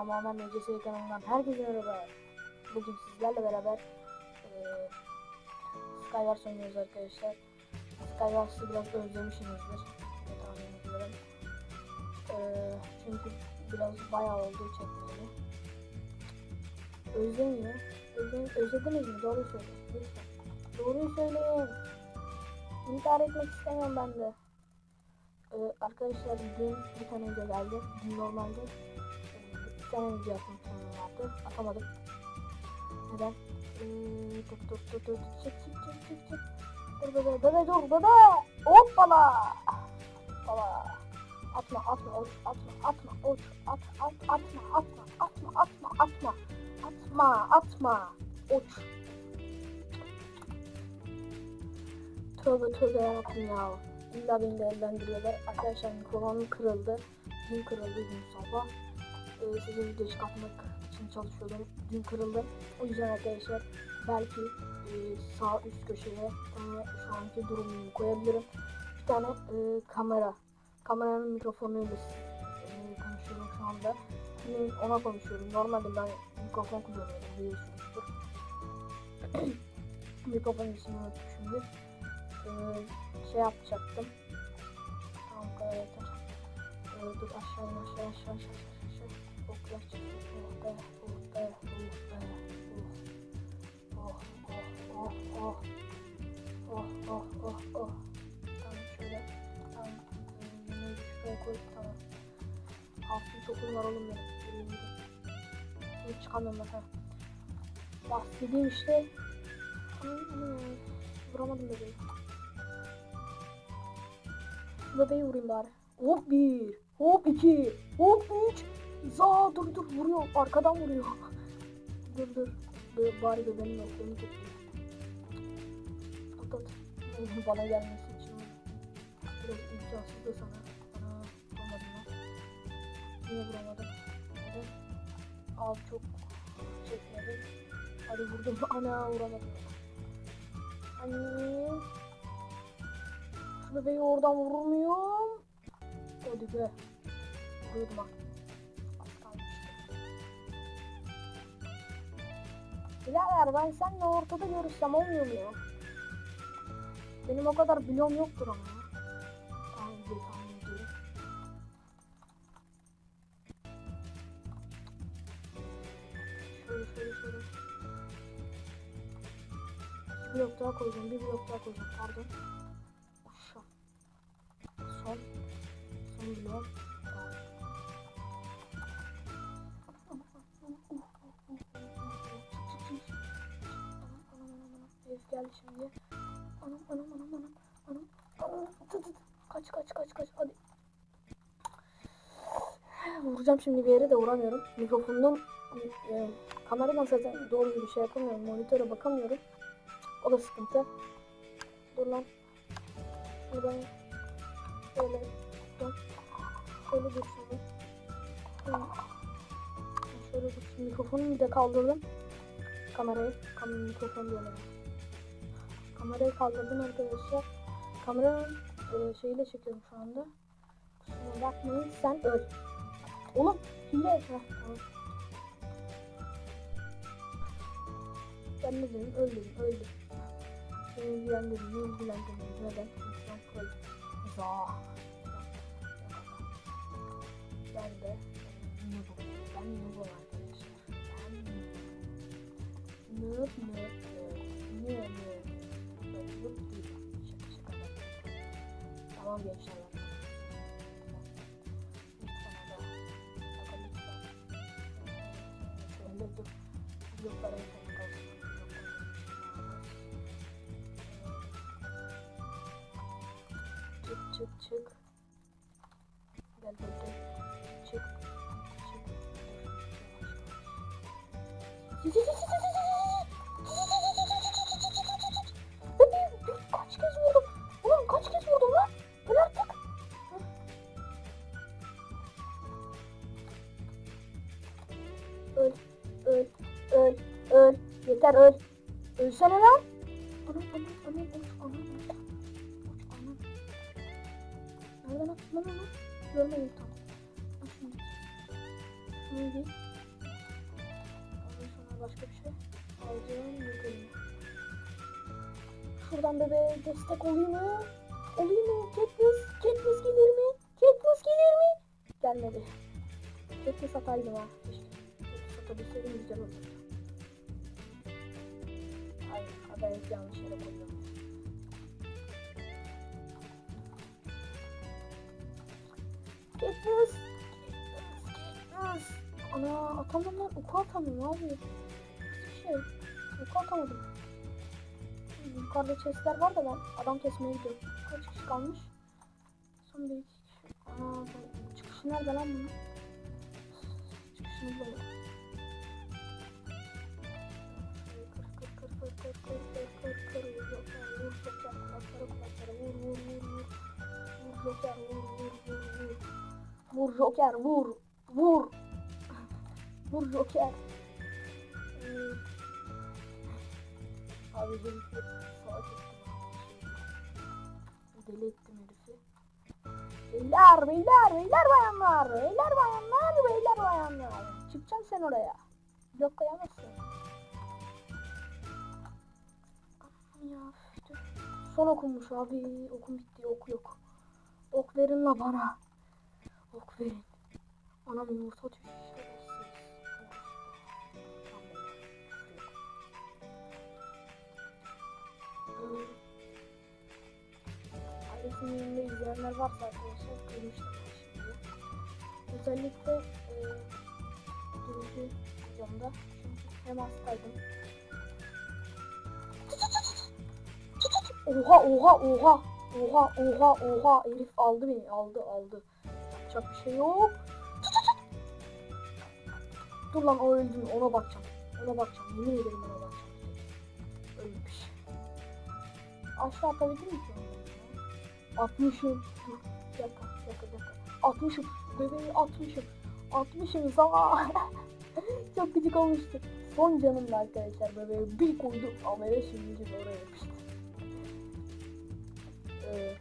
Tamamen MCS kanalından herkese merhaba. Bugün sizlerle beraber eee Skywars oynuyoruz arkadaşlar. Skywars'ı biraz özlemişsinizdir. tahmin ediyorum. Eee, çünkü biraz bayağı oldu çekmeyeli. Özlemiyor. Özlem, özlediniz mi? Doğruyu söyleyin. Lütfen. Doğruyu söyleyin. İntihar etmek istemiyorum ben de. Ee, arkadaşlar dün bir tane video geldi. Dün normalde e, video atmak planım vardı. Atamadım. Neden? Ee, dur dur dur dur. Çık çık çık çık çık. Dur bebe bebe dur bebe. Hoppala. Hoppala. Atma atma uç atma atma uç at at atma atma atma atma atma atma atma uç. Tövbe tövbe yarabbim ya. İlla beni değerlendiriyorlar. Arkadaşlar mikrofonum kırıldı. Dün kırıldı dün sabah. Ee, size video çıkartmak için çalışıyordum. Dün kırıldı. O yüzden arkadaşlar belki e, sağ üst köşeye tane şu anki durumumu koyabilirim. Bir tane e, kamera. Kameranın mikrofonuyla e, konuşuyorum şu anda. Şimdi ona konuşuyorum. Normalde ben mikrofon kullanıyorum biliyorsunuzdur. Mikrofonun ismini unutmuşumdur. Ee, şey yapacaktım. Tamam kadar yeter. Ee, dur aşağı aşağı aşağı aşağı çıktı. Oh be oh be oh be oh. Oh oh oh oh. Oh oh oh var vurayım bari. Hop bir, hop iki, hop üç. Za dur dur vuruyor. Arkadan vuruyor. dur dur. Be, bari bebeğin yokluğunu tutayım. At at. Bana gelmesi için biraz imkansız da sana. Ana vuramadım lan. Yine vuramadım. Hadi. Al çok çekmedim. Hadi vurdum. Ana vuramadım. Anne. Şu bebeği oradan vurmuyorum. Hadi be. Vuruyordum ha. Birader ben seninle ortada görüşsem olmuyor mu ya? Benim o kadar bloğum yoktur ama tahmin ediyorum. Şöyle şöyle şöyle. Bir blok daha koyacağım, bir blok daha koyacağım. Pardon. Geldi şimdi. Anam anam anam anam anam. anam. Tı. Kaç kaç kaç kaç hadi. Vuracağım şimdi bir yere de vuramıyorum. Mikrofondan e, kameradan zaten doğru bir şey yapamıyorum. Monitöre bakamıyorum. O da sıkıntı. Dur lan. Buradan şöyle dur. Şöyle dur şimdi. Hı. Şöyle dur. Şimdi mikrofonu bir de kaldırdım. Kamerayı. Kam mikrofon diyorum. Kamerayı kaldırdım arkadaşlar. Kameranın e, şeyiyle çekiyorum şu anda. Kusura bakmayın sen öl. Oğlum hile. Ben ne dedim? Öldüm, öldüm. Beni ilgilendirmiyor, beni ilgilendirmiyor. Neden? Çünkü ben kralım. Za. Ben de noobum. Ben noobum arkadaşlar. Ben noobum. Noob, noob, noob. Noob, Tamam gençler. Bloklara yakın kalsın. Çık çık çık. Gel. Çık. Çık, çık, çık, çık, çık, çık. neydi? Ondan başka bir şey alacağım bakalım. Şuradan bebeğe destek olayım mı? Olayım mı? Catmiss, Catmiss gelir mi? Catmiss gelir mi? Gelmedi. Catmiss hataydı var. İşte. Catmiss atabilseydim güzel olurdu. Hayır, haber yanlış yere koydum. Catmiss! Ana atamadım lan oku atamıyorum abi. Şey oku atamadım. Yukarıda chestler var da ben adam kesmeye gidiyorum. Kaç kişi kalmış? Son bir iki kişi. Aa, çıkışı nerede lan bunun? Çıkışını bulalım. Vur Joker vur vur vur vur Joker vur vur vur Joker Ee, Abi abi. Deli ettim herifi. Beyler beyler beyler bayanlar beyler bayanlar beyler bayanlar. Çıkacaksın sen oraya. Blok koyamazsın. Ya. Son okunmuş abi. Okum bitti. Ok yok. Ok verin la bana. Ok verin. Anam yumurta düştü. Yanında izleyenler varsa arkadaşlar şimdi. Özellikle e, birinci videomda hem hastaydım. Oha oha oha oha oha oha Elif aldı beni aldı aldı. Yapacak bir şey yok. Dur lan o öldü mü ona bakacağım. Ona bakacağım yemin ederim ona bakacağım. Ölmüş. Aşağı atabilir miyim? 60'ım. Dur. Bir dakika, bir dakika, bir dakika. 60'ım. Bebeği 60'ım. 60'ım sana. Çok gıcık olmuştu. Son canımda arkadaşlar bebeği bir koydu. Amele şimdi oraya yapıştı. Ee,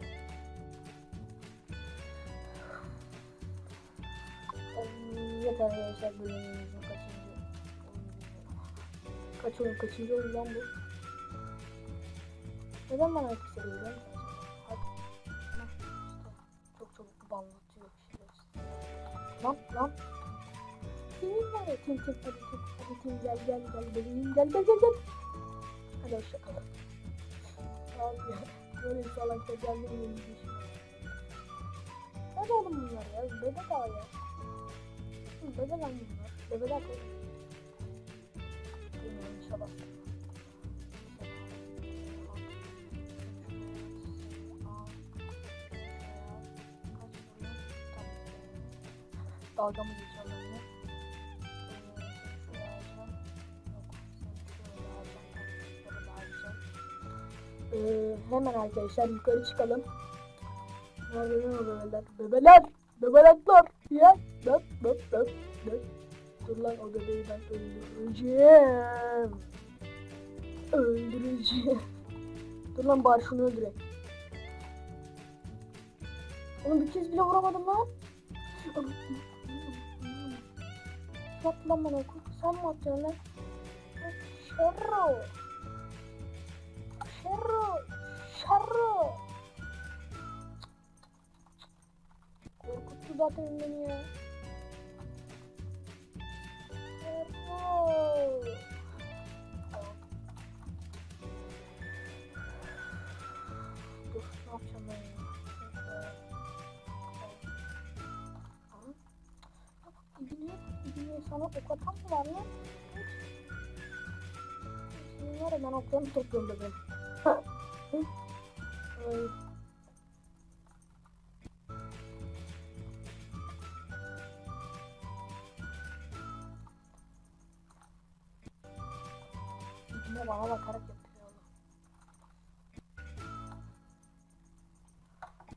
Evet arkadaşlar bölümümüzün kaçıncı. Kaç oyun kaçıncı oyun lan bu? Neden bana hep seriyor banlatıyor işte. Lan lan. Senin var ya tim hadi tim hadi tim gel gel gel bebeğim gel gel gel gel. Hadi hoşçakalın. Abi böyle salakta gelmeyin bir şey. Nerede oğlum bunlar ya? Bebe daha ya. Hı, Bebe lan bunlar. Bebeler koy. Bilmiyorum inşallah. Dalga mı geçiyor benimle? Ee, hemen arkadaşlar yukarı çıkalım. Nerede bebeler? Bebeler! Bebelekler! Ya! Böp böp böp böp. Dur lan o bebeği ben öldüreceğim. Öldüreceğim. Dur lan bari şunu öldüreyim. Onu bir kez bile vuramadım lan. Lan bana. Sen mi atacaksın lan? Şerro. Şerro. Şerro. Korkuttu zaten beni ya. Şerro. Sana okutan mı var ya? Bunları ben okuyan çok yolladım. Yine bana bakarak yapıyor.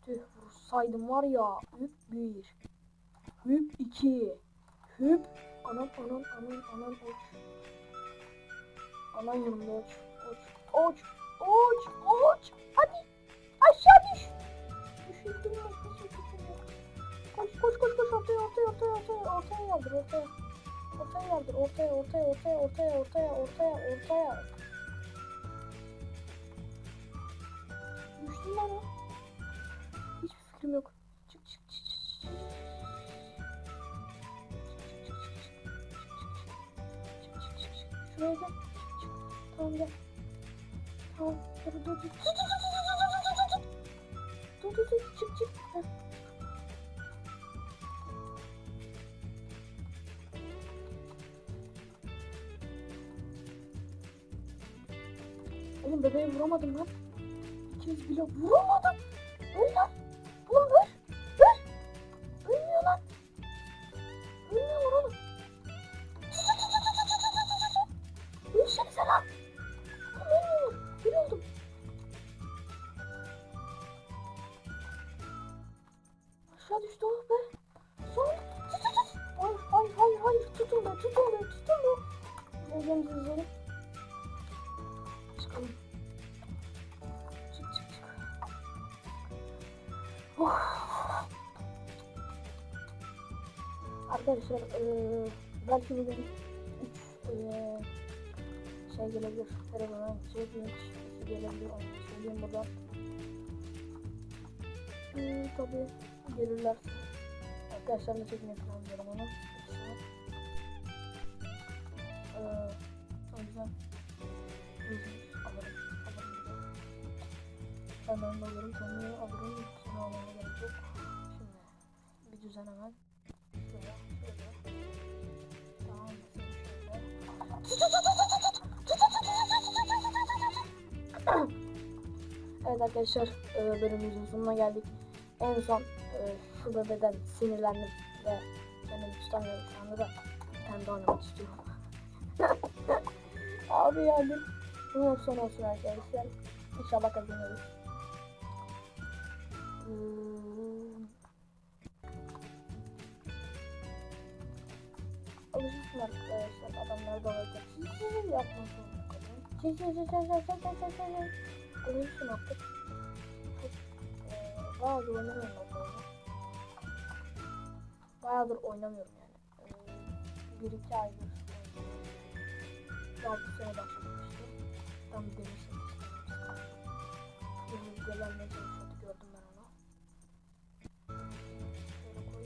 Tüh vursaydım var ya. Hüp bir. Hüp iki. Hüp Anam anam anam anam. Anan yanımda uç. Uç. Uç. Uç. Uç. Hadi. Aşağı düş. Düşürdüm ya. Ya. Koş koş koş koş ortaya ortaya ortaya ortaya ortaya yardır ortaya. Ortaya yardır. Ortaya, ortaya, ortaya, ortaya, ortaya, ortaya, ortaya. Düştüm lan o. Hiçbir fikrim yok. Oğlum bebeği vuramadım lan. İkimiz bile vuramadım. Öl lan. Oğlum öl. Öl. Ölmüyor lan. Ölmüyor oğlum. Ölsenize lan. Oğlum ölmüyor. Bir oldum. Aşağı düştü oh be. Son. Hayır hayır hayır. Tutun be tutun be tutun be. Gözlerimizi izleyelim. Arkadaşlar eee belki bugün 3 eee şey gelebilir. Telefonun şey link gelebilir. Onu söyleyeyim buradan. Hmm, tabii gelirlerse. Arkadaşlarla çekmeyi planlıyorum onu. Eee o yüzden alırım. Alırım. Hemen alırım. Sonra alırım. Sonra yok. Şimdi bir düzen hemen. Arkadaşlar e, bölümümüzün sonuna geldik. En son e, şu sinirlendim ve kendimi tutamıyorum şu anda da daha oynamak istiyorum. Abi yani bunun son olsun arkadaşlar. İnşallah kazanırız. Hmm. Alışmışım arkadaşlar adamlar dalarken. Siz yapmak zorunda kalın. Çiz çiz çiz çiz çiz çiz Alışmışım artık. Eee, Bayağıdır oynamıyorum ben bu. Bayağıdır oynamıyorum yani. Eee, bir iki aydır. Daha bu sene başlamıştı. Tam demiştim. Yeni gelmeye çalışıyordu gördüm ben onu. Şöyle koy.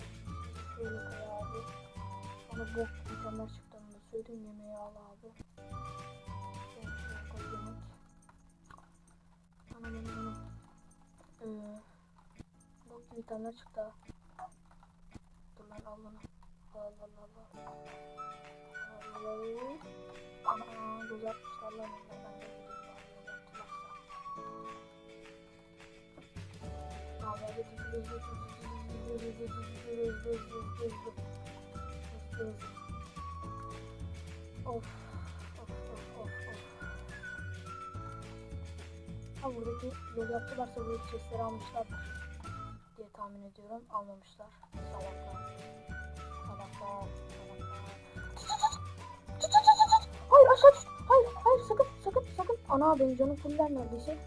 Şöyle koy abi. Bana bok mükemmel çıktı onu da söyleyeyim yemeği al abi. denir onu. Ee, bok gibi tane çıktı. Bunlar al bunu. Al al al al. Al al al. Aman uzatmışlar lan onlar. Ben de Of. Ha buradaki yol yaptılarsa bu chestleri almışlardır diye tahmin ediyorum. Almamışlar. Salaklar. Salaklar. Hayır aşağı düştüm. Hayır hayır sakın sakın sakın. Ana benim canım fuller neredeyse.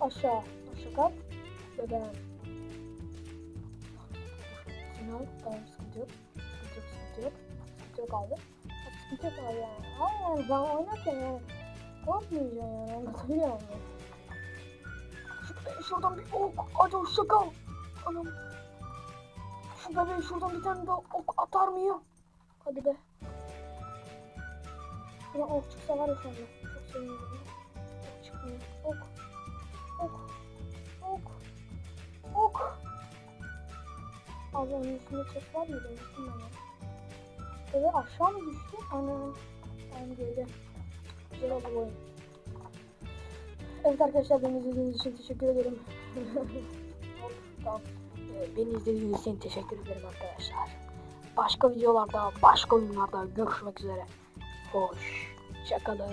Aşağı. Aşağı kalk. Ben. Sinan. Tamam sıkıntı yok. Sıkıntı yok sıkıntı yok. Sıkıntı yok abi. Sıkıntı yok abi yani. Şu, şuradan bir ok. Hadi hoşça kal. Anam. Şu bebeğe şuradan bir tane daha ok atar mıyım? Hadi be. Şuradan ok çıksa var ya şu. Çok sevinirim. Abi onun üstünde ses var mıydı? Unuttum ben. Bebe aşağı mı düştü? Anam. Tamam geride. Güzel oldu. Evet arkadaşlar beni izlediğiniz için teşekkür ederim. Tamam. Ee, Beni izlediğiniz için teşekkür ederim arkadaşlar. Başka videolarda, başka oyunlarda görüşmek üzere. Hoşçakalın.